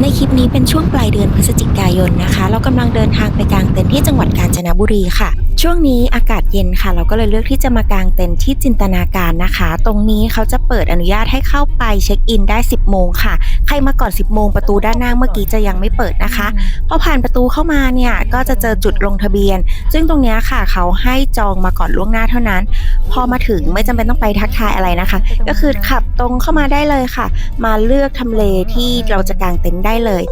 ในคลิปนี้เป็นช่วงปลายเดือนพฤศจิกายนนะคะ เรากำลังเดินทางไปกลางเต็นท์ที่จังหวัดกาญจนบุรีค่ะ ช่วงนี้อากาศเย็นค่ะ เราก็เลยเลือกที่จะมากางเต็นท์ที่จินตนาการนะคะ ตรงนี้เขาจะเปิดอนุญาตให้เข้าไปเช็คอินได้ 10 โมงค่ะ ใครมาก่อน 10 โมงประตูด้านหน้าเมื่อกี้จะยังไม่เปิดนะคะพอผ่านประตูเข้ามาเนี่ยก็จะเจอจุดลงทะเบียน ซึ่งตรงนี้ค่ะเขาให้จองมาก่อนล่วงหน้าเท่านั้น พอมาถึงไม่จำเป็นต้องไปทักทายอะไรนะคะ ก็คือขับตรงเข้ามาได้เลยค่ะ มาเลือกทำเลที่เราจะกางเต็นท์ได้เลย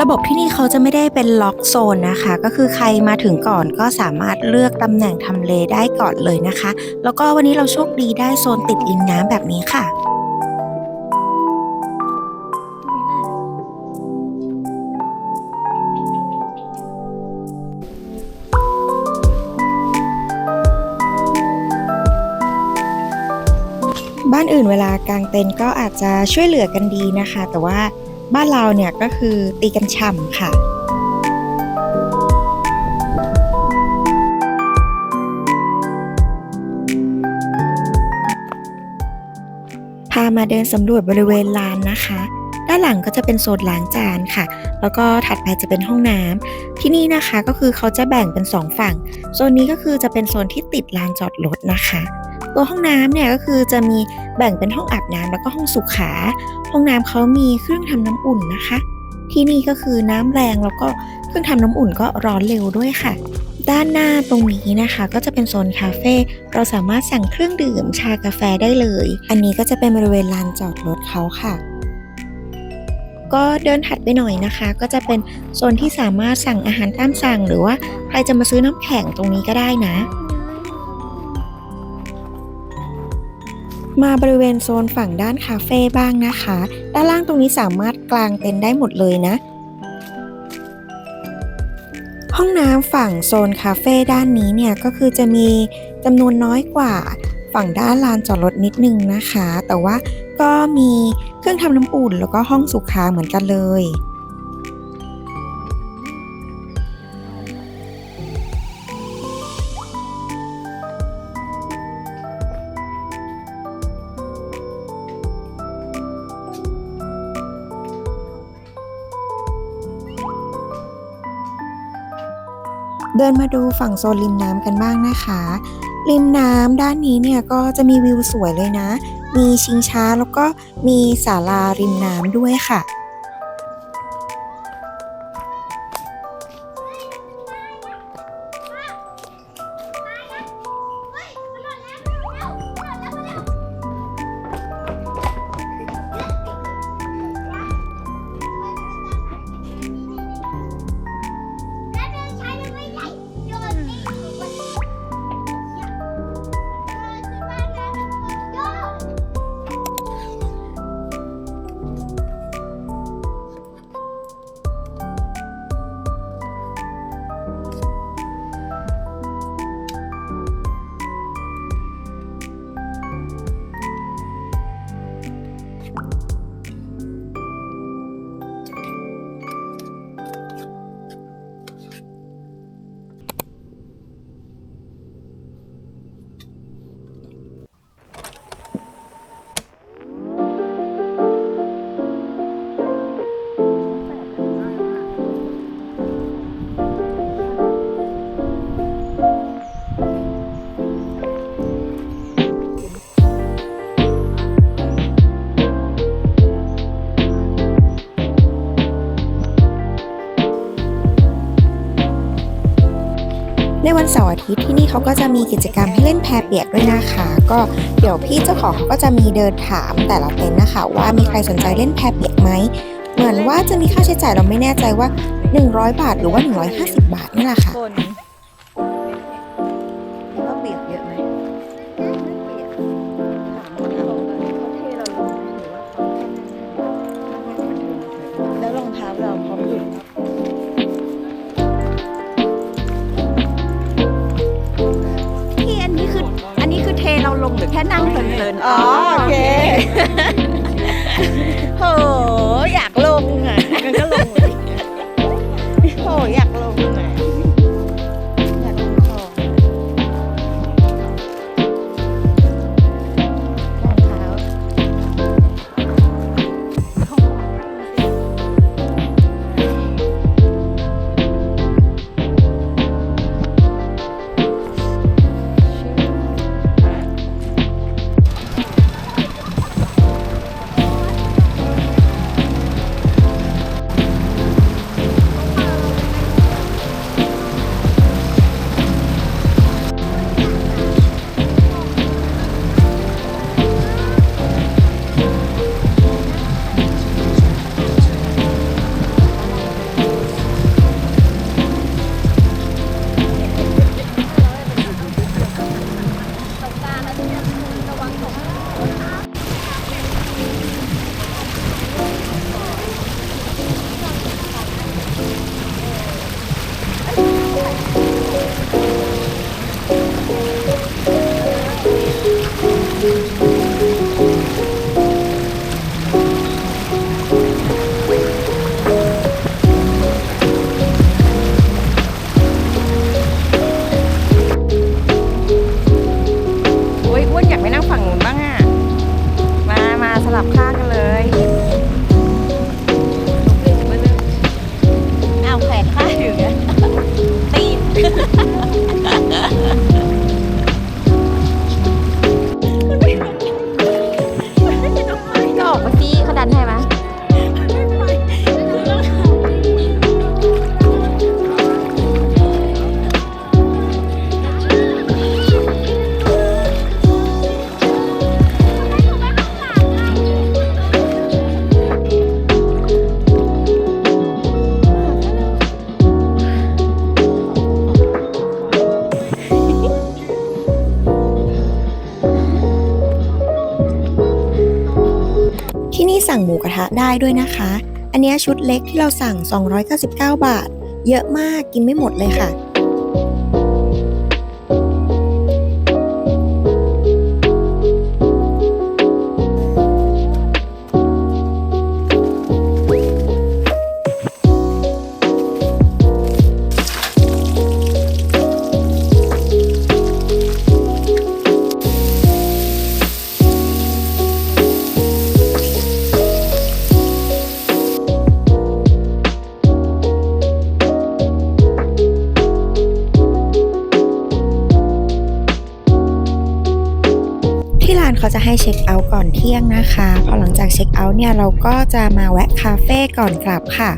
ระบบที่นี่เขาจะไม่ได้เป็นล็อกโซนนะคะ ก็คือใครมาถึงก่อนก็สามารถเลือกตำแหน่งทำเลได้ก่อนเลยนะคะ แล้วก็วันนี้เราโชคดีได้โซนติดริมน้ำแบบนี้ค่ะบ้านอื่นเวลากางเต็นท์ก็อาจจะช่วยเหลือกันดีนะคะ แต่ว่า บ้านเราเนี่ยก็คือตีกันฉ่ำค่ะพามาเดินสำรวจบริเวณลานนะคะ ด้านหลังก็จะเป็นโซนล้างจานค่ะ แล้วก็ถัดไปจะเป็นห้องน้ำที่นี่นะคะก็คือเขาจะแบ่งเป็นสองฝั่ง โซนนี้ก็คือจะเป็นโซนที่ติดลานจอดรถนะคะ ตัวห้องน้ำเนี่ยก็คือจะมีแบ่งเป็นห้องอาบน้ำแล้วก็ห้องสุขา ห้องน้ำเขามีเครื่องทำน้ำอุ่นนะคะ ที่นี่ก็คือน้ำแรงแล้วก็เครื่องทำน้ำอุ่นก็ร้อนเร็วด้วยค่ะ ด้านหน้าตรงนี้นะคะ ก็จะเป็นโซนคาเฟ่เราสามารถสั่งเครื่องดื่มชากาแฟได้เลย อันนี้ก็จะเป็นบริเวณลานจอดรถเขาค่ะก็เดินถัดไปหน่อยนะคะ ก็จะเป็นโซนที่สามารถสั่งอาหารตามสั่ง หรือว่าใครจะมาซื้อน้ำแข็งตรงนี้ก็ได้นะ มาบริเวณโซนฝั่งด้านคาเฟ่บ้างนะคะ ด้านล่างตรงนี้สามารถกลางเต็นท์ได้หมดเลยนะ ห้องน้ำฝั่งโซนคาเฟ่ด้านนี้เนี่ยก็คือจะมีจำนวนน้อยกว่าฝั่งด้านลานจอดรถนิดนึงนะคะ แต่ว่าก็มีเครื่องทำน้ำอุ่นแล้วก็ห้องสุขาเหมือนกันเลย เดินมาดูฝั่งโซนริมน้ำกันบ้างนะคะ ริมน้ำด้านนี้เนี่ยก็จะมีวิวสวยเลยนะ มีชิงช้าแล้วก็มีศาลาริมน้ำด้วยค่ะ วันเสาร์อาทิตย์ที่นี่เขาก็จะมีกิจกรรมให้เล่นแพเปียกด้วยนะคะ ก็เดี๋ยวพี่เจ้าของเขาก็จะมีเดินถามแต่ละเต็นท์นะคะ ว่ามีใครสนใจเล่นแพเปียกไหมเหมือนว่าจะมีค่าใช้จ่ายเราไม่แน่ใจว่า 100 บาทหรือว่า 150 บาทนี่แหละค่ะ นั่งเพลินๆ อ๋อ โอเคโห สั่งหมูกระทะได้ด้วยนะคะ อันนี้ชุดเล็กที่เราสั่ง 299 บาท เยอะมากกินไม่หมดเลยค่ะ จะให้เช็คเอาท์ก่อนเที่ยงนะคะ พอหลังจากเช็คเอาท์เนี่ยเราก็จะมาแวะคาเฟ่ก่อนกลับค่ะ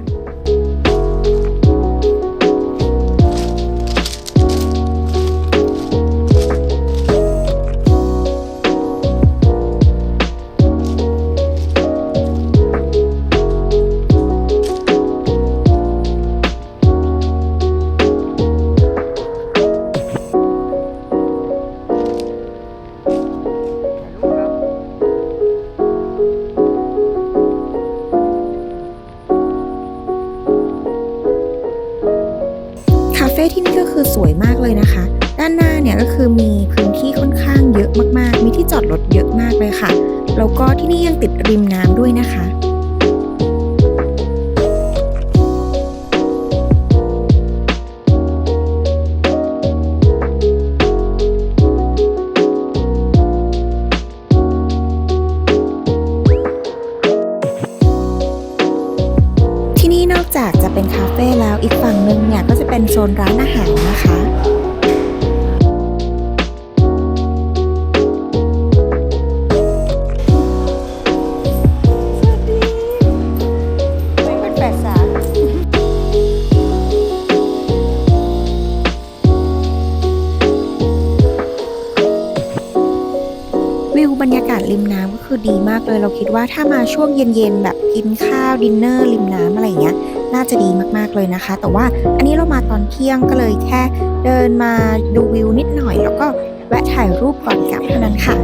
ริมน้ำด้วยนะคะที่นี่นอกจากจะเป็นคาเฟ่แล้วอีกฝั่งหนึ่งเนี่ยก็จะเป็นโซนร้านอาหารนะคะ บรรยากาศริมน้ำก็คือดีมากเลย เราคิดว่าถ้ามาช่วงเย็นๆแบบกินข้าวดินเนอร์ริมน้ำอะไรเงี้ยน่าจะดีมากๆเลยนะคะ แต่ว่าอันนี้เรามาตอนเที่ยงก็เลยแค่เดินมาดูวิวนิดหน่อย แล้วก็แวะถ่ายรูปก่อนกลับเท่านั้นค่ะ